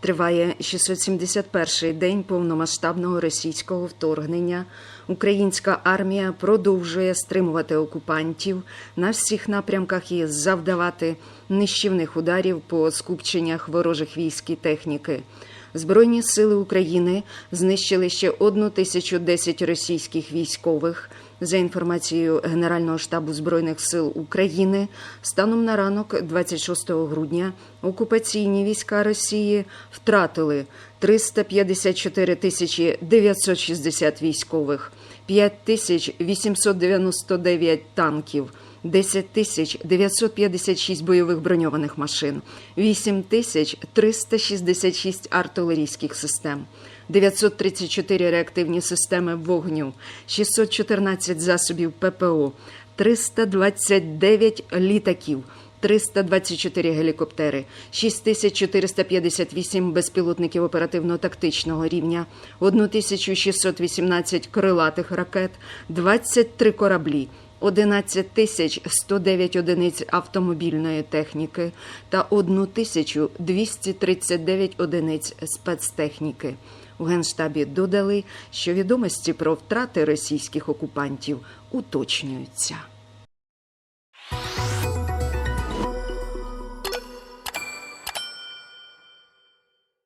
Триває 671-й день повномасштабного російського вторгнення. Українська армія продовжує стримувати окупантів на всіх напрямках і завдавати нищівних ударів по скупченнях ворожих військ і техніки. Збройні сили України знищили ще одну тисячу десять російських військових. За інформацією Генерального штабу збройних сил України, станом на ранок, 26 грудня, окупаційні війська Росії втратили 354 тисячі 960 військових, 5 899 танків. 10 956 бойових броньованих машин, 8 366 артилерійських систем, 934 реактивні системи вогню, 614 засобів ППО, 329 літаків, 324 гелікоптери, 6458 безпілотників оперативно-тактичного рівня, 1618 крилатих ракет, 23 кораблі. 11 тисяч 109 одиниць автомобільної техніки та 1 239 одиниць спецтехніки. У Генштабі додали, що відомості про втрати російських окупантів уточнюються.